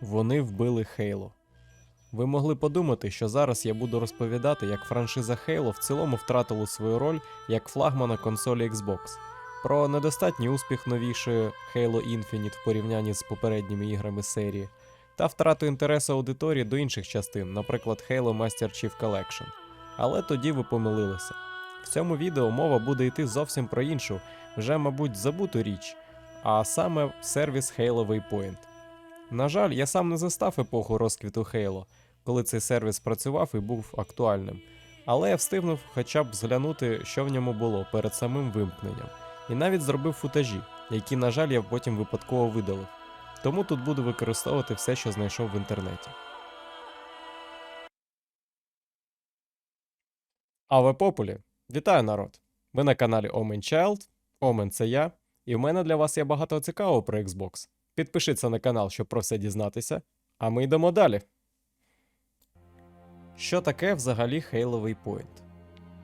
Вони вбили Хейло. Ви могли подумати, що зараз я буду розповідати, як франшиза Halo в цілому втратила свою роль як флагмана консолі Xbox, про недостатній успіх новішої Halo Infinite в порівнянні з попередніми іграми серії, та втрату інтересу аудиторії до інших частин, наприклад, Halo Master Chief Collection. Але тоді ви помилилися. В цьому відео мова буде йти зовсім про іншу, вже, мабуть, забуту річ, а саме сервіс Halo Waypoint. На жаль, я сам не застав епоху розквіту Halo, коли цей сервіс працював і був актуальним. Але я встигнув хоча б зглянути, що в ньому було перед самим вимкненням, і навіть зробив футажі, які, на жаль, я потім випадково видалив. Тому тут буду використовувати все, що знайшов в інтернеті. Аве Популі! Вітаю народ! Ви на каналі Omen Child, Omen це я, і в мене для вас є багато цікавого про Xbox. Підпишіться на канал, щоб про все дізнатися. А ми йдемо далі. Що таке взагалі Halo Waypoint?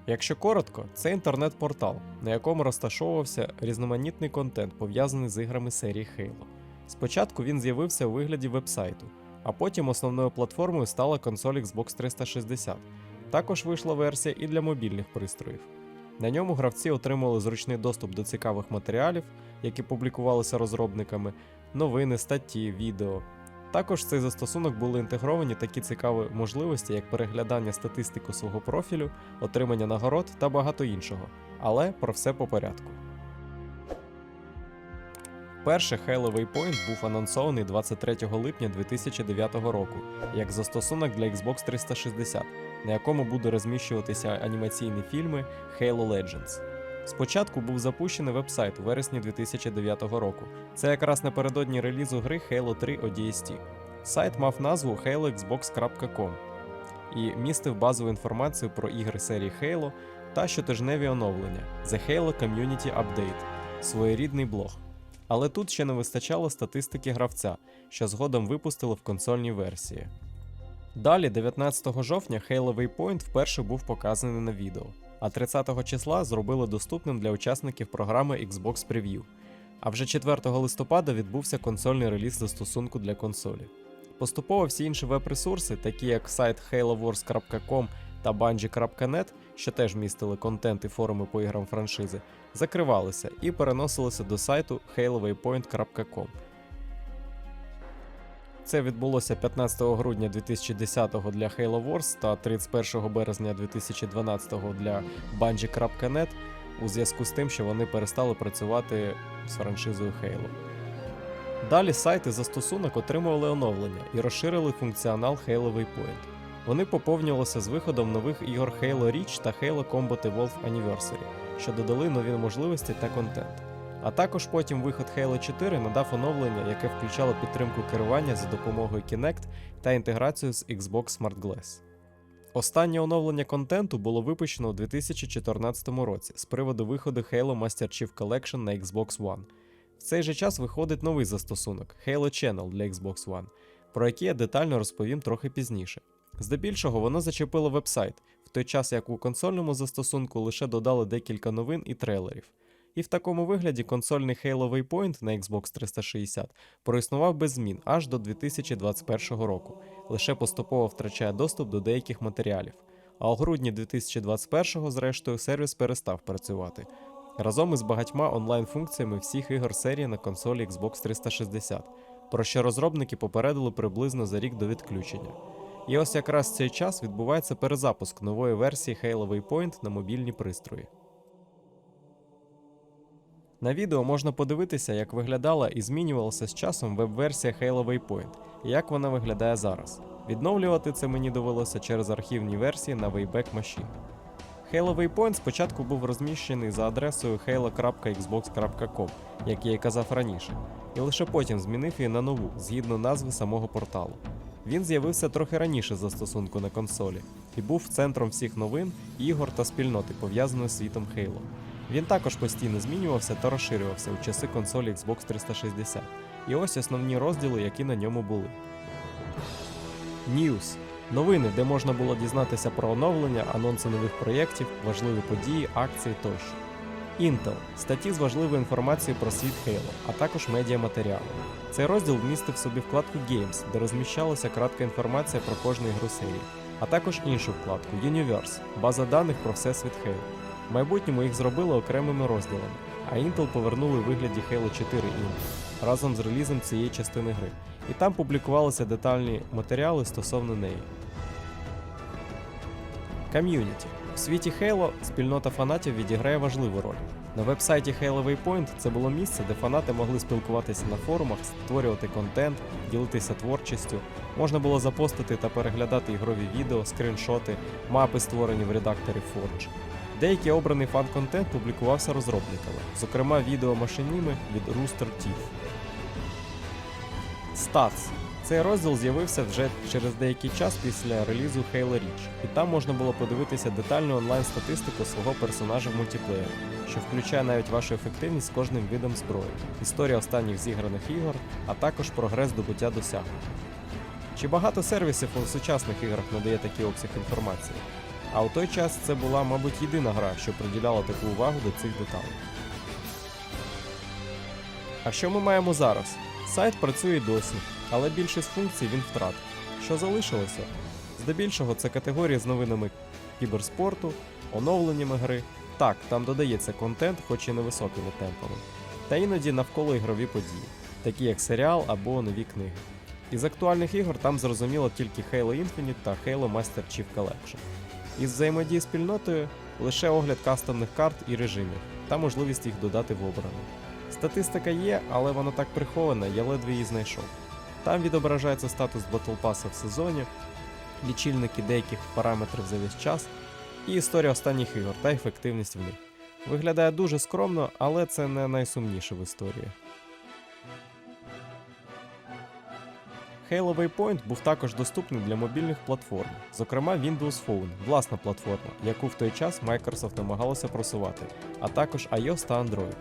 Якщо коротко, це інтернет-портал, на якому розташовувався різноманітний контент, пов'язаний з іграми серії Halo. Спочатку він з'явився у вигляді вебсайту, а потім основною платформою стала консоль Xbox 360. Також вийшла версія і для мобільних пристроїв. На ньому гравці отримали зручний доступ до цікавих матеріалів, які публікувалися розробниками, новини, статті, відео. Також в цей застосунок були інтегровані такі цікаві можливості, як переглядання статистику свого профілю, отримання нагород та багато іншого. Але про все по порядку. Перше Halo Waypoint був анонсований 23 липня 2009 року як застосунок для Xbox 360, на якому буде розміщуватися анімаційні фільми Halo Legends. Спочатку був запущений вебсайт у вересні 2009 року. Це якраз напередодні релізу гри Halo 3 ODST. Сайт мав назву haloxbox.com і містив базову інформацію про ігри серії Halo та щотижневі оновлення The Halo Community Update, своєрідний блог. Але тут ще не вистачало статистики гравця, що згодом випустили в консольній версії. Далі, 19 жовтня, Halo Waypoint вперше був показаний на відео, а 30 числа зробили доступним для учасників програми Xbox Preview. А вже 4 листопада відбувся консольний реліз застосунку для консолі. Поступово всі інші веб-ресурси, такі як сайт halowars.com та bungie.net, що теж містили контент і форуми по іграм франшизи, закривалися і переносилися до сайту halowaypoint.com. Це відбулося 15 грудня 2010 для Halo Wars та 31 березня 2012 для Bungie.net у зв'язку з тим, що вони перестали працювати з франшизою Halo. Далі сайт і застосунок отримували оновлення і розширили функціонал Halo Waypoint. Вони поповнювалися з виходом нових ігор Halo Reach та Halo Combat Evolved Anniversary, що додали нові можливості та контент. А також потім виход Halo 4 надав оновлення, яке включало підтримку керування за допомогою Kinect та інтеграцію з Xbox Smart Glass. Останнє оновлення контенту було випущено у 2014 році з приводу виходу Halo Master Chief Collection на Xbox One. В цей же час виходить новий застосунок Halo Channel для Xbox One, про який я детально розповім трохи пізніше. Здебільшого воно зачепило вебсайт, в той час як у консольному застосунку лише додали декілька новин і трейлерів. І в такому вигляді консольний Halo Waypoint на Xbox 360 проіснував без змін аж до 2021 року, лише поступово втрачає доступ до деяких матеріалів. А у грудні 2021-го, зрештою сервіс перестав працювати разом із багатьма онлайн-функціями всіх ігор серії на консолі Xbox 360, про що розробники попередили приблизно за рік до відключення. І ось якраз в цей час відбувається перезапуск нової версії Halo Waypoint на мобільні пристрої. На відео можна подивитися, як виглядала і змінювалася з часом веб-версія Halo Waypoint і як вона виглядає зараз. Відновлювати це мені довелося через архівні версії на Wayback Machine. Halo Waypoint спочатку був розміщений за адресою halo.xbox.com, як я і казав раніше, і лише потім змінив її на нову, згідно назви самого порталу. Він з'явився трохи раніше застосунку на консолі і був центром всіх новин, ігор та спільноти, пов'язаної з світом Halo. Він також постійно змінювався та розширювався у часи консолі Xbox 360. І ось основні розділи, які на ньому були. News новини, де можна було дізнатися про оновлення, анонси нових проєктів, важливі події, акції тощо. Intel статті з важливою інформацією про світ Halo, а також медіаматеріали. Цей розділ вмістив собі вкладку Games, де розміщалася кратка інформація про кожну ігру серії, а також іншу вкладку Universe, база даних про всесвіт Halo. В майбутньому їх зробили окремими розділами, а Intel повернули у вигляді Halo 4 Intel разом з релізом цієї частини гри, і там публікувалися детальні матеріали стосовно неї. Ком'юніті. У світі Halo спільнота фанатів відіграє важливу роль. На вебсайті Halo Waypoint це було місце, де фанати могли спілкуватися на форумах, створювати контент, ділитися творчістю. Можна було запостити та переглядати ігрові відео, скріншоти, мапи, створені в редакторі Forge. Деякий обраний фан-контент публікувався розробниками, зокрема відео машиніми від Rooster Teeth. Stats. Цей розділ з'явився вже через деякий час після релізу Halo Reach, і там можна було подивитися детальну онлайн-статистику свого персонажа в мультиплеєрі, що включає навіть вашу ефективність з кожним видом зброї, історія останніх зіграних ігор, а також прогрес добуття досягнень. Чи багато сервісів у сучасних іграх надає такий обсяг інформації? А у той час це була, мабуть, єдина гра, що приділяла таку увагу до цих деталей. А що ми маємо зараз? Сайт працює досі, але більшість функцій він втратив. Що залишилося? Здебільшого це категорії з новинами кіберспорту, оновленнями гри. Так, там додається контент, хоч і невисокими темпами. Та іноді навколо ігрові події, такі як серіал або нові книги. Із актуальних ігор там зрозуміло тільки Halo Infinite та Halo Master Chief Collection. Із взаємодії спільнотою лише огляд кастомних карт і режимів та можливість їх додати в обране. Статистика є, але вона так прихована, я ледве її знайшов. Там відображається статус Pass в сезоні, лічильники деяких параметрів за весь час і історія останніх ігор та ефективність в них. Виглядає дуже скромно, але це не найсумніше в історії. Halo Waypoint був також доступний для мобільних платформ, зокрема Windows Phone, власна платформа, яку в той час Microsoft намагалася просувати, а також iOS та Android.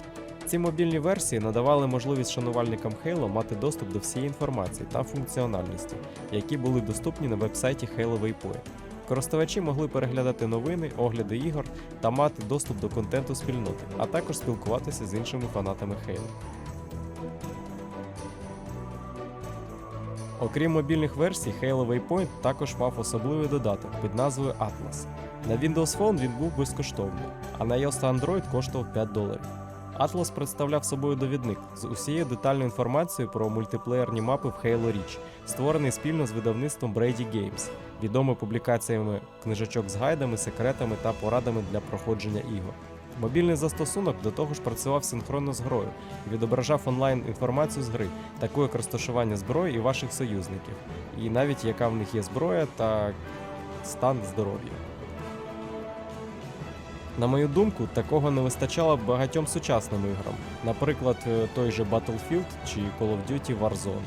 Ці мобільні версії надавали можливість шанувальникам Halo мати доступ до всієї інформації та функціональності, які були доступні на вебсайті Halo Waypoint. Користувачі могли переглядати новини, огляди ігор та мати доступ до контенту спільноти, а також спілкуватися з іншими фанатами Halo. Окрім мобільних версій, Halo Waypoint також мав особливий додаток під назвою Atlas. На Windows Phone він був безкоштовний, а на iOS та Android коштував 5 доларів. Atlas представляв собою довідник з усією детальною інформацією про мультиплеєрні мапи в Halo Reach, створений спільно з видавництвом Brady Games, відомий публікаціями книжечок з гайдами, секретами та порадами для проходження ігор. Мобільний застосунок до того ж працював синхронно з грою і відображав онлайн інформацію з гри, таку як розташування зброї і ваших союзників, і навіть яка в них є зброя та стан здоров'я. На мою думку, такого не вистачало багатьом сучасним іграм, наприклад, е, той же Battlefield чи Call of Duty Warzone.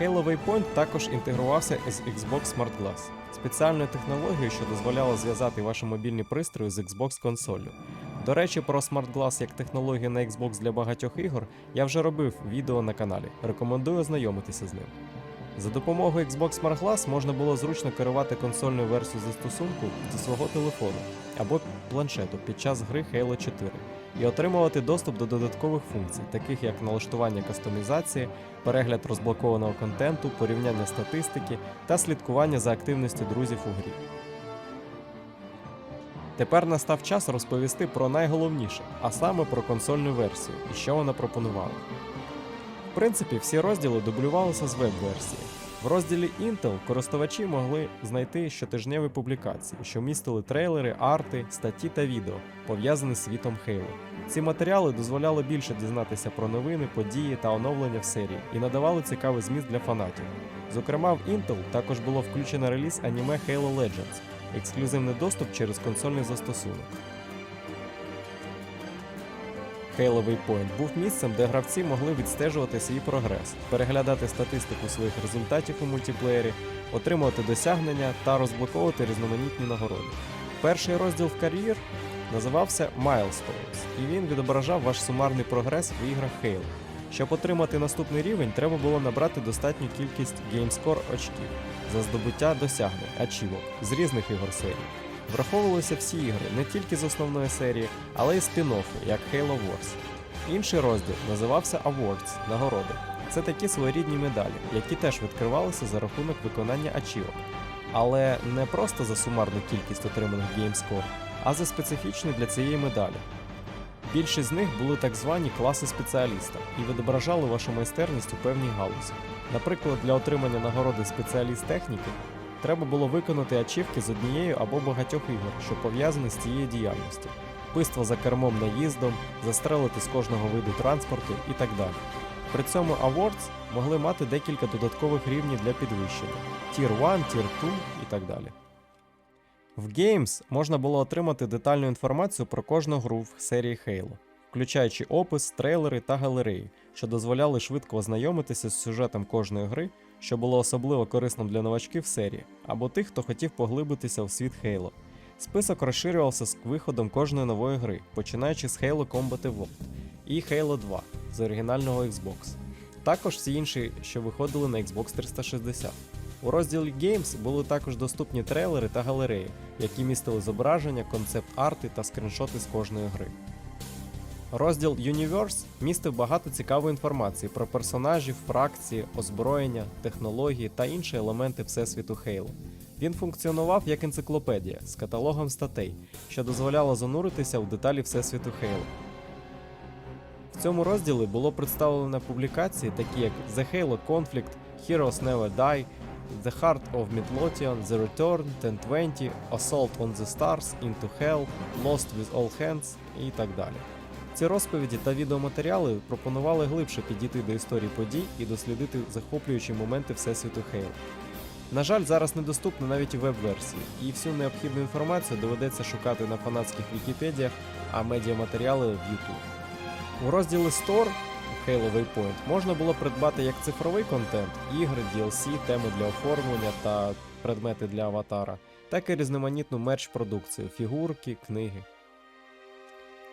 Halo Waypoint також інтегрувався з Xbox Smart Glass, спеціальною технологією, що дозволяла зв'язати ваші мобільні пристрої з Xbox консоллю. До речі, про Smart Glass як технологію на Xbox для багатьох ігор я вже робив відео на каналі. Рекомендую ознайомитися з ним. За допомогою Xbox Smart Glass можна було зручно керувати консольною версією застосунку зі свого телефону або планшету під час гри Halo 4 і отримувати доступ до додаткових функцій, таких як налаштування кастомізації, перегляд розблокованого контенту, порівняння статистики та слідкування за активністю друзів у грі. Тепер настав час розповісти про найголовніше, а саме про консольну версію і що вона пропонувала. В принципі, всі розділи дублювалися з веб-версії. В розділі Intel користувачі могли знайти щотижневі публікації, що містили трейлери, арти, статті та відео, пов'язані з світом Halo. Ці матеріали дозволяли більше дізнатися про новини, події та оновлення в серії і надавали цікавий зміст для фанатів. Зокрема, в Intel також було включено реліз аніме Halo Legends, ексклюзивний доступ через консольний застосунок. Halo Waypoint був місцем, де гравці могли відстежувати свій прогрес, переглядати статистику своїх результатів у мультиплеєрі, отримувати досягнення та розблоковувати різноманітні нагороди. Перший розділ в кар'єр називався Milestones, і він відображав ваш сумарний прогрес в іграх Halo. Щоб отримати наступний рівень, треба було набрати достатню кількість GameScore очків. за здобуття досягнень ачівок з різних ігор серії. Враховувалися всі ігри не тільки з основної серії, але й спін-оффи, як Halo Wars. Інший розділ називався Awards нагороди. Це такі своєрідні медалі, які теж відкривалися за рахунок виконання ачівок. Але не просто за сумарну кількість отриманих геймскор, а за специфічні для цієї медалі. Більшість з них були так звані класи спеціаліста і відображали вашу майстерність у певній галузі. Наприклад, для отримання нагороди спеціаліст техніки треба було виконати ачівки з однією або багатьох ігор, що пов'язані з цією діяльністю. Пиство за кермом наїздом, застрелити з кожного виду транспорту і так далі. При цьому Awards могли мати декілька додаткових рівнів для підвищення: Tier 1, Tier 2 і так далі. В Games можна було отримати детальну інформацію про кожну гру в серії Halo, включаючи опис, трейлери та галереї, що дозволяли швидко ознайомитися з сюжетом кожної гри, що було особливо корисним для новачків серії, або тих, хто хотів поглибитися в світ Halo. Список розширювався з виходом кожної нової гри, починаючи з Halo Combat Evolved і Halo 2 з оригінального Xbox. Також всі інші, що виходили на Xbox 360. У розділі Games були також доступні трейлери та галереї, які містили зображення, концепт-арти та скріншоти з кожної гри. Розділ Universe містив багато цікавої інформації про персонажів, фракції, озброєння, технології та інші елементи всесвіту Halo. Він функціонував як енциклопедія з каталогом статей, що дозволяло зануритися в деталі всесвіту Halo. В цьому розділі було представлено публікації, такі як The Halo Conflict, Heroes Never Die, The Heart of Midlothian, The Return, 1020, Assault on the Stars, Into Hell, Lost with All Hands і так далі. Ці розповіді та відеоматеріали пропонували глибше підійти до історії подій і дослідити захоплюючі моменти всесвіту Halo. На жаль, зараз недоступно навіть веб-версії, і всю необхідну інформацію доведеться шукати на фанатських Вікіпедіях, а медіаматеріали в YouTube. У розділі Store Halo Waypoint можна було придбати як цифровий контент, ігри, DLC, теми для оформлення та предмети для аватара, так і різноманітну мерч-продукцію, фігурки, книги.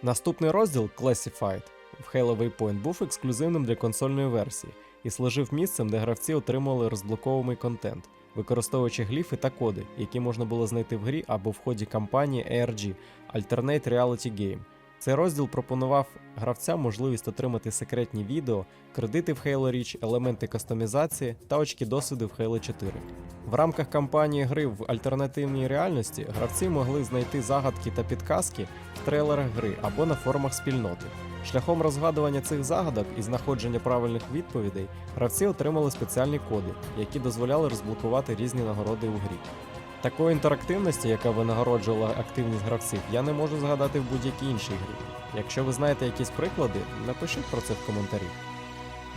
Наступний розділ Classified в Halo Waypoint був ексклюзивним для консольної версії і служив місцем, де гравці отримували розблоковуваний контент, використовуючи гліфи та коди, які можна було знайти в грі або в ході кампанії ARG Alternate Reality Game. Цей розділ пропонував гравцям можливість отримати секретні відео, кредити в Halo Reach, елементи кастомізації та очки досвіду в Halo 4. В рамках кампанії гри в альтернативній реальності гравці могли знайти загадки та підказки в трейлерах гри або на форумах спільноти. Шляхом розгадування цих загадок і знаходження правильних відповідей гравці отримали спеціальні коди, які дозволяли розблокувати різні нагороди у грі. Такої інтерактивності, яка винагороджувала активність гравців, я не можу згадати в будь-якій іншій грі. Якщо ви знаєте якісь приклади, напишіть про це в коментарі.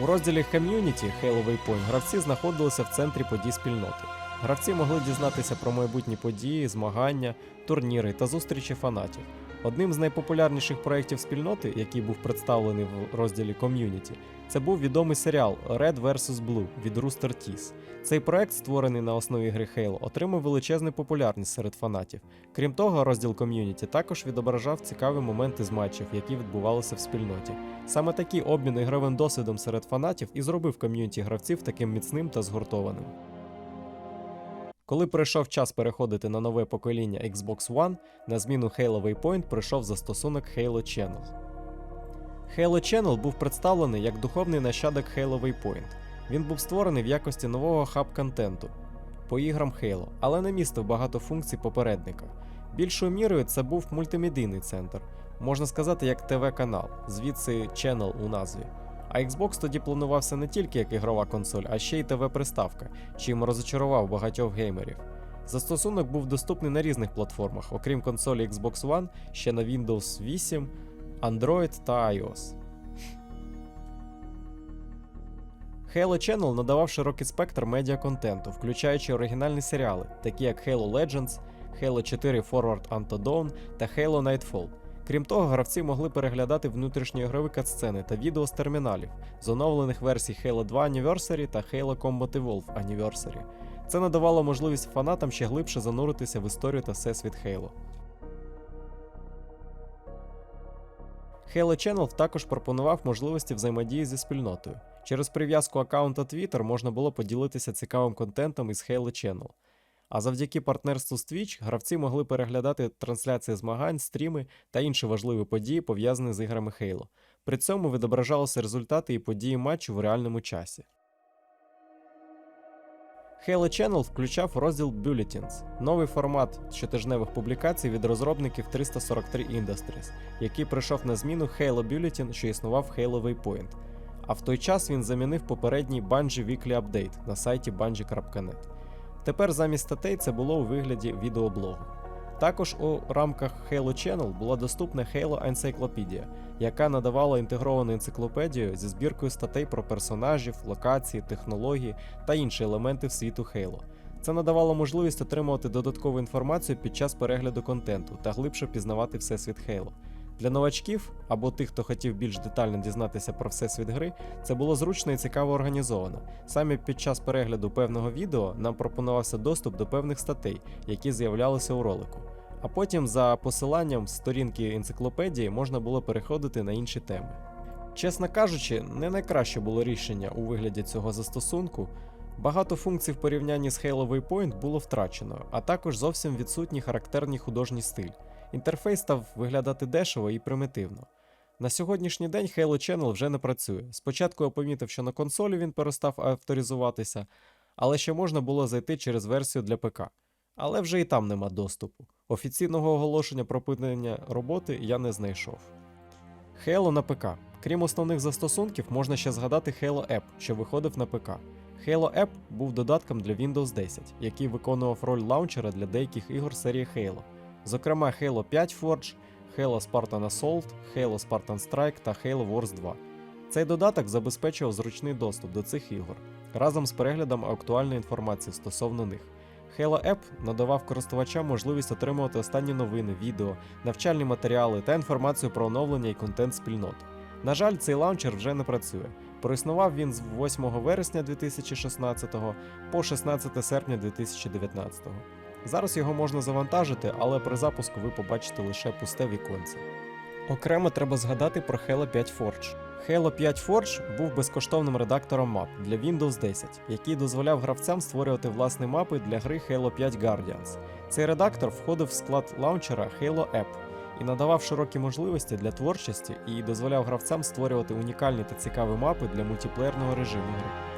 У розділі Community Halo Waypoint гравці знаходилися в центрі подій спільноти. Гравці могли дізнатися про майбутні події, змагання, турніри та зустрічі фанатів. Одним з найпопулярніших проєктів спільноти, який був представлений в розділі Community, це був відомий серіал Red vs. Blue від Rooster Teeth. Цей проект, створений на основі гри Halo, отримав величезну популярність серед фанатів. Крім того, розділ ком'юніті також відображав цікаві моменти з матчів, які відбувалися в спільноті. Саме такий обмін ігровим досвідом серед фанатів і зробив ком'юніті гравців таким міцним та згуртованим. Коли прийшов час переходити на нове покоління Xbox One, на зміну Halo Waypoint прийшов застосунок Halo Channel. Halo Channel був представлений як духовний нащадок Halo Waypoint. Він був створений в якості нового хаб-контенту по іграм Halo, але не містив багато функцій попередника. Більшою мірою це був мультимедійний центр, можна сказати, як ТВ-канал, звідси Channel у назві. А Xbox тоді планувався не тільки як ігрова консоль, а ще й ТВ-приставка, чим розочарував багатьох геймерів. Застосунок був доступний на різних платформах, окрім консолі Xbox One, ще на Windows 8, Android та iOS. Halo Channel надавав широкий спектр медіаконтенту, включаючи оригінальні серіали, такі як Halo Legends, Halo 4 Forward Unto Dawn та Halo Nightfall. Крім того, гравці могли переглядати внутрішньоігрові катсцени та відео з терміналів з оновлених версій Halo 2 Anniversary та Halo Combat Evolved Anniversary. Це надавало можливість фанатам ще глибше зануритися в історію та всесвіт Halo. Halo Channel також пропонував можливості взаємодії зі спільнотою. Через прив'язку аккаунта Twitter можна було поділитися цікавим контентом із Halo Channel. А завдяки партнерству з Twitch гравці могли переглядати трансляції змагань, стріми та інші важливі події, пов'язані з іграми Halo. При цьому відображалися результати і події матчу в реальному часі. Halo Channel включав розділ Bulletins – новий формат щотижневих публікацій від розробників 343 Industries, який прийшов на зміну Halo Bulletin, що існував в Halo Waypoint. А в той час він замінив попередній Bungie Weekly Update на сайті bungie.net. Тепер замість статей це було у вигляді відеоблогу. Також у рамках Halo Channel була доступна Halo Encyclopedia, яка надавала інтегровану енциклопедію зі збіркою статей про персонажів, локації, технології та інші елементи в світу Halo. Це надавало можливість отримувати додаткову інформацію під час перегляду контенту та глибше пізнавати всесвіт Halo. Для новачків або тих, хто хотів більш детально дізнатися про всесвіт гри, це було зручно і цікаво організовано. Саме під час перегляду певного відео нам пропонувався доступ до певних статей, які з'являлися у ролику. А потім за посиланням сторінки енциклопедії можна було переходити на інші теми. Чесно кажучи, не найкраще було рішення у вигляді цього застосунку. Багато функцій в порівнянні з Halo Waypoint було втрачено, а також зовсім відсутній характерний художній стиль. Інтерфейс став виглядати дешево і примітивно. На сьогоднішній день Halo Channel вже не працює. Спочатку я помітив, що на консолі він перестав авторизуватися, але ще можна було зайти через версію для ПК. Але вже і там нема доступу. Офіційного оголошення про припинення роботи я не знайшов. Halo на ПК. Крім основних застосунків, можна ще згадати Halo App, що виходив на ПК. Halo App був додатком для Windows 10, який виконував роль лаунчера для деяких ігор серії Halo, зокрема Halo 5 Forge, Halo Spartan Assault, Halo Spartan Strike та Halo Wars 2. Цей додаток забезпечував зручний доступ до цих ігор разом з переглядом актуальної інформації стосовно них. Halo App надавав користувачам можливість отримувати останні новини, відео, навчальні матеріали та інформацію про оновлення і контент спільноти. На жаль, цей лаунчер вже не працює. Проіснував він з 8 вересня 2016 по 16 серпня 2019. Зараз його можна завантажити, але при запуску ви побачите лише пусте віконце. Окремо треба згадати про Halo 5 Forge. Halo 5 Forge був безкоштовним редактором мап для Windows 10, який дозволяв гравцям створювати власні мапи для гри Halo 5 Guardians. Цей редактор входив в склад лаунчера Halo App і надавав широкі можливості для творчості і дозволяв гравцям створювати унікальні та цікаві мапи для мультиплеєрного режиму гри.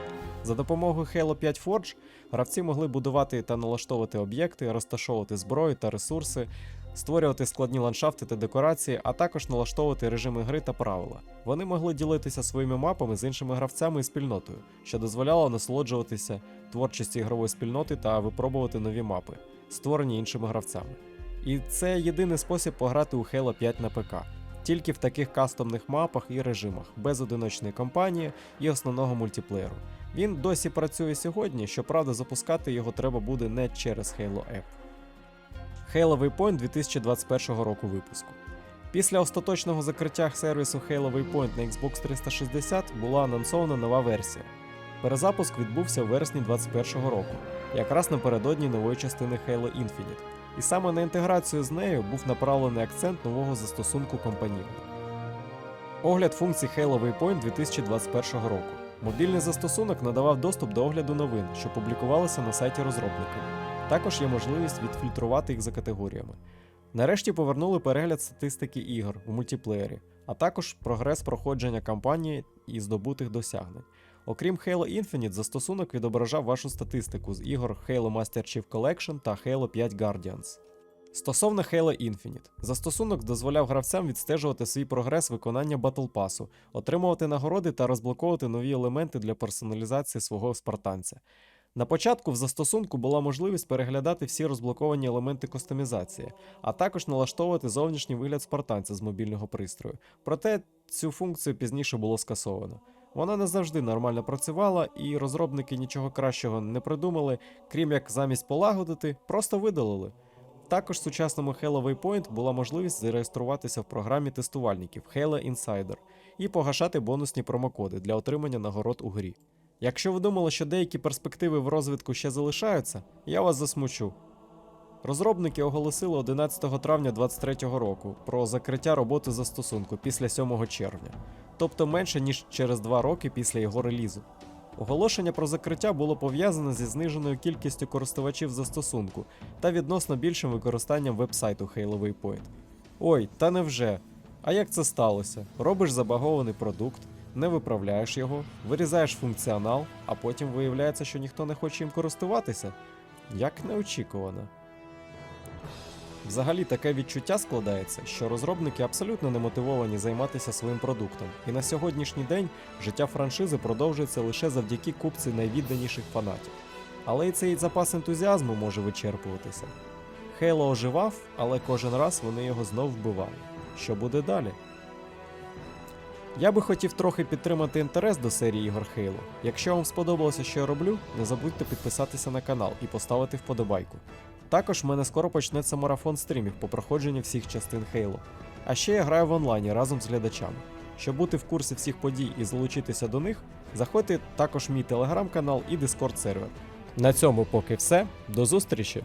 За допомогою Halo 5 Forge гравці могли будувати та налаштовувати об'єкти, розташовувати зброю та ресурси, створювати складні ландшафти та декорації, а також налаштовувати режими гри та правила. Вони могли ділитися своїми мапами з іншими гравцями і спільнотою, що дозволяло насолоджуватися творчістю ігрової спільноти та випробувати нові мапи, створені іншими гравцями. І це єдиний спосіб пограти у Halo 5 на ПК. Тільки в таких кастомних мапах і режимах, без одиночної кампанії і основного мультиплеєру. Він досі працює сьогодні, щоправда, запускати його треба буде не через Halo App. Halo Waypoint 2021 року випуску. Після остаточного закриття сервісу Halo Waypoint на Xbox 360 була анонсована нова версія. Перезапуск відбувся у вересні 2021 року, якраз напередодні нової частини Halo Infinite. І саме на інтеграцію з нею був направлений акцент нового застосунку компанії. Огляд функцій Halo Waypoint 2021 року. Мобільний застосунок надавав доступ до огляду новин, що публікувалися на сайті розробників. Також є можливість відфільтрувати їх за категоріями. Нарешті повернули перегляд статистики ігор у мультиплеєрі, а також прогрес проходження кампанії і здобутих досягнень. Окрім Halo Infinite, застосунок відображав вашу статистику з ігор Halo Master Chief Collection та Halo 5 Guardians. Стосовно Halo Infinite, застосунок дозволяв гравцям відстежувати свій прогрес виконання Pass, отримувати нагороди та розблоковувати нові елементи для персоналізації свого спартанця. На початку в застосунку була можливість переглядати всі розблоковані елементи кастомізації, а також налаштовувати зовнішній вигляд спартанця з мобільного пристрою. Проте цю функцію пізніше було скасовано. Вона не завжди нормально працювала, і розробники нічого кращого не придумали, крім як замість полагодити, просто видалили. Також сучасному Halo Waypoint була можливість зареєструватися в програмі тестувальників Halo Insider і погашати бонусні промокоди для отримання нагород у грі. Якщо ви думали, що деякі перспективи в розвитку ще залишаються, я вас засмучу. Розробники оголосили 11 травня 2023 року про закриття роботи застосунку після 7 червня, тобто менше ніж через 2 роки після його релізу. Оголошення про закриття було пов'язане зі зниженою кількістю користувачів застосунку та відносно більшим використанням вебсайту Хейловий Point. Ой, та невже? А як це сталося? Робиш забагований продукт, не виправляєш його, вирізаєш функціонал, а потім виявляється, що ніхто не хоче їм користуватися? Як неочікувано. Взагалі таке відчуття складається, що розробники абсолютно не мотивовані займатися своїм продуктом, і на сьогоднішній день життя франшизи продовжується лише завдяки купці найвідданіших фанатів. Але і цей запас ентузіазму може вичерпуватися. Хейло оживав, але кожен раз вони його знов вбивали. Що буде далі? Я би хотів трохи підтримати інтерес до серії ігор Halo. Якщо вам сподобалося, що я роблю, не забудьте підписатися на канал і поставити вподобайку. Також в мене скоро почнеться марафон стрімів по проходженню всіх частин Halo. А ще я граю в онлайні разом з глядачами. Щоб бути в курсі всіх подій і залучитися до них, заходьте також в мій телеграм-канал і дискорд сервер. На цьому поки все. До зустрічі!